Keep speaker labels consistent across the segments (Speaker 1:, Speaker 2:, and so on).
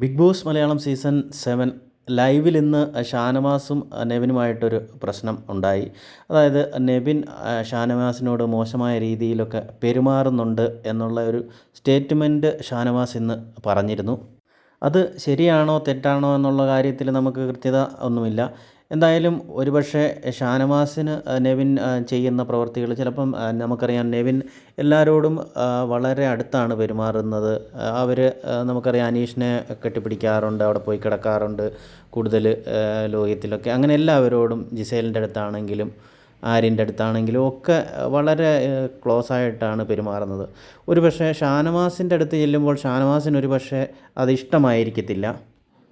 Speaker 1: Big boss Malayalam season seven ലൈവിൽ ഇന്ന് ഷാനവാസും നെവിനുമായിട്ടൊരു പ്രശ്നം ഉണ്ടായി. അതായത് നെവിൻ ഷാനവാസിനോട് മോശമായ രീതിയിലൊക്കെ പെരുമാറുന്നുണ്ട് എന്നുള്ള ഒരു സ്റ്റേറ്റ്മെന്റ് ഷാനവാസ് ഇന്ന് പറഞ്ഞിരുന്നു. അത് ശരിയാണോ തെറ്റാണോ എന്നുള്ള കാര്യത്തിൽ നമുക്ക് കൃത്യത ഒന്നുമില്ല. എന്തായാലും ഒരുപക്ഷെ ഷാനവാസിന് നെവിൻ ചെയ്യുന്ന പ്രവർത്തികൾ ചിലപ്പം നമുക്കറിയാം നെവിൻ എല്ലാവരോടും വളരെ അടുത്താണ് പെരുമാറുന്നത്. അവർ നമുക്കറിയാം അനീഷിനെ കെട്ടിപ്പിടിക്കാറുണ്ട് അവിടെ പോയി കിടക്കാറുണ്ട് കൂടുതൽ ലോകത്തിലൊക്കെ. അങ്ങനെ എല്ലാവരോടും ജിസേലിന്റെ അടുത്താണെങ്കിലും ആര്യന്റെ അടുത്താണെങ്കിലും ഒക്കെ വളരെ ക്ലോസ് ആയിട്ടാണ് പെരുമാറുന്നത്. ഒരു പക്ഷേ ഷാനവാസിന്റെ അടുത്ത് ചെല്ലുമ്പോൾ ഷാനവാസിന് ഒരു പക്ഷേ അത് ഇഷ്ടമായിരിക്കത്തില്ല.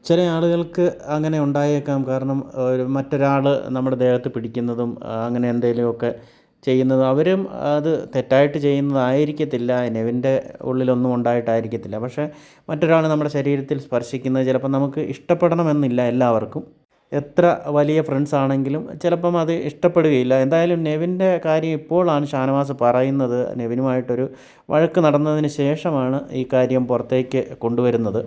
Speaker 1: ചില ആളുകൾക്ക് അങ്ങനെ ഉണ്ടായേക്കാം. കാരണം ഒരു മറ്റൊരാൾ നമ്മുടെ ദേഹത്ത് പിടിക്കുന്നതും അങ്ങനെ എന്തെങ്കിലുമൊക്കെ ചെയ്യുന്നത് അവരും അത് തെറ്റായിട്ട് ചെയ്യുന്നതായിരിക്കത്തില്ല. നെവിന്റെ ഉള്ളിലൊന്നും ഉണ്ടായിട്ടായിരിക്കത്തില്ല. പക്ഷേ മറ്റൊരാൾ നമ്മുടെ ശരീരത്തിൽ സ്പർശിക്കുന്നത് ചിലപ്പോൾ നമുക്ക് ഇഷ്ടപ്പെടണമെന്നില്ല എല്ലാവർക്കും. എത്ര വലിയ ഫ്രണ്ട്സ് ആണെങ്കിലും ചിലപ്പം അത് ഇഷ്ടപ്പെടുകയില്ല. എന്തായാലും നെവിന്റെ കാര്യം ഇപ്പോഴാണ് ഷാനവാസ് പറയുന്നത്. നെവിനുമായിട്ടൊരു വഴക്ക് നടന്നതിന് ശേഷമാണ് ഈ കാര്യം പുറത്തേക്ക് കൊണ്ടുവരുന്നത്.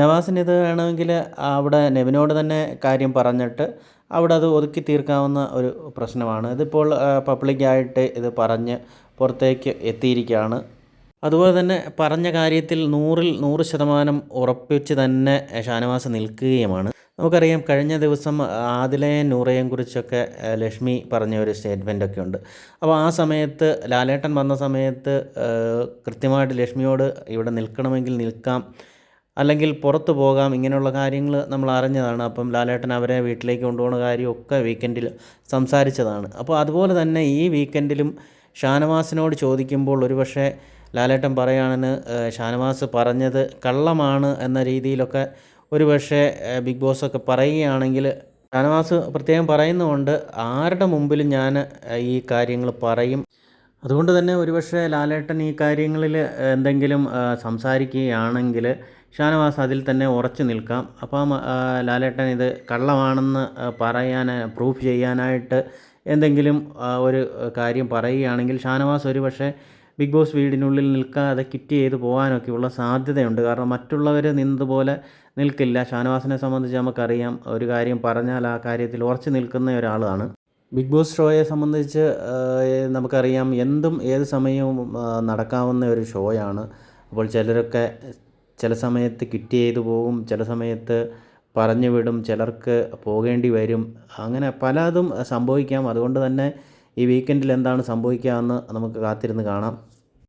Speaker 1: നവാസിന് ഇത് വേണമെങ്കിൽ അവിടെ നെവിനോട് തന്നെ കാര്യം പറഞ്ഞിട്ട് അവിടെ അത് ഒതുക്കി തീർക്കാവുന്ന ഒരു പ്രശ്നമാണ്. ഇതിപ്പോൾ പബ്ലിക്കായിട്ട് ഇത് പറഞ്ഞ് പുറത്തേക്ക് എത്തിയിരിക്കുകയാണ്. അതുപോലെ തന്നെ പറഞ്ഞ കാര്യത്തിൽ നൂറിൽ നൂറ് ശതമാനം ഉറപ്പിച്ച് തന്നെ ഷാനവാസ് നിൽക്കുകയുമാണ്. നമുക്കറിയാം കഴിഞ്ഞ ദിവസം ആദിലയെ നൂറയെയും കുറിച്ചൊക്കെ ലക്ഷ്മി പറഞ്ഞ ഒരു സ്റ്റേറ്റ്മെന്റൊക്കെ ഉണ്ട്. അപ്പോൾ ആ സമയത്ത് ലാലേട്ടൻ വന്ന സമയത്ത് കൃത്യമായിട്ട് ലക്ഷ്മിയോട് ഇവിടെ നിൽക്കണമെങ്കിൽ നിൽക്കാം അല്ലെങ്കിൽ പുറത്ത് പോകാം ഇങ്ങനെയുള്ള കാര്യങ്ങൾ നമ്മൾ അറിഞ്ഞതാണ്. അപ്പം ലാലേട്ടൻ അവരെ വീട്ടിലേക്ക് കൊണ്ടുപോകുന്ന കാര്യമൊക്കെ വീക്കെൻഡിൽ സംസാരിച്ചതാണ്. അപ്പോൾ അതുപോലെ തന്നെ ഈ വീക്കെൻഡിലും ഷാനവാസിനോട് ചോദിക്കുമ്പോൾ ഒരുപക്ഷെ ലാലേട്ടൻ പറയുകയാണെന്ന് ഷാനവാസ് പറഞ്ഞത് കള്ളമാണ് എന്ന രീതിയിലൊക്കെ ഒരുപക്ഷെ പക്ഷേ ബിഗ് ബോസൊക്കെ പറയുകയാണെങ്കിൽ ഷാനവാസ് പ്രത്യേകം പറയുന്നുമുണ്ട്. ആരുടെ മുമ്പിലും ഞാൻ ഈ കാര്യങ്ങൾ പറയും. അതുകൊണ്ട് തന്നെ ഒരുപക്ഷെ ലാലേട്ടൻ ഈ കാര്യങ്ങളിൽ എന്തെങ്കിലും സംസാരിക്കുകയാണെങ്കിൽ ഷാനവാസ് അതിൽ തന്നെ ഉറച്ചു നിൽക്കാം. അപ്പം ലാലേട്ടൻ ഇത് കള്ളമാണെന്ന് പറയാൻ പ്രൂഫ് ചെയ്യാനായിട്ട് എന്തെങ്കിലും ഒരു കാര്യം പറയുകയാണെങ്കിൽ ഷാനവാസ് ഒരു പക്ഷേ ബിഗ് ബോസ് വീടിനുള്ളിൽ നിൽക്കാതെ കിറ്റ് ചെയ്ത് പോകാനൊക്കെയുള്ള സാധ്യതയുണ്ട്. കാരണം മറ്റുള്ളവർ നിന്നതുപോലെ നിൽക്കില്ല. ഷാനവാസിനെ സംബന്ധിച്ച് നമുക്കറിയാം ഒരു കാര്യം പറഞ്ഞാൽ ആ കാര്യത്തിൽ ഉറച്ചു നിൽക്കുന്ന ഒരാളാണ്. ബിഗ് ബോസ് ഷോയെ സംബന്ധിച്ച് നമുക്കറിയാം എന്തും ഏത് സമയവും നടക്കാവുന്ന ഒരു ഷോയാണ്. അപ്പോൾ ചിലരൊക്കെ ചില സമയത്ത് കിറ്റ് ചെയ്തു പോകും ചില സമയത്ത് പറഞ്ഞു വിടും ചിലർക്ക് പോകേണ്ടി വരും. അങ്ങനെ പലതും സംഭവിക്കാം. അതുകൊണ്ട് തന്നെ ഈ വീക്കെൻഡിൽ എന്താണ് സംഭവിക്കുക എന്ന് നമുക്ക് കാത്തിരുന്ന് കാണാം.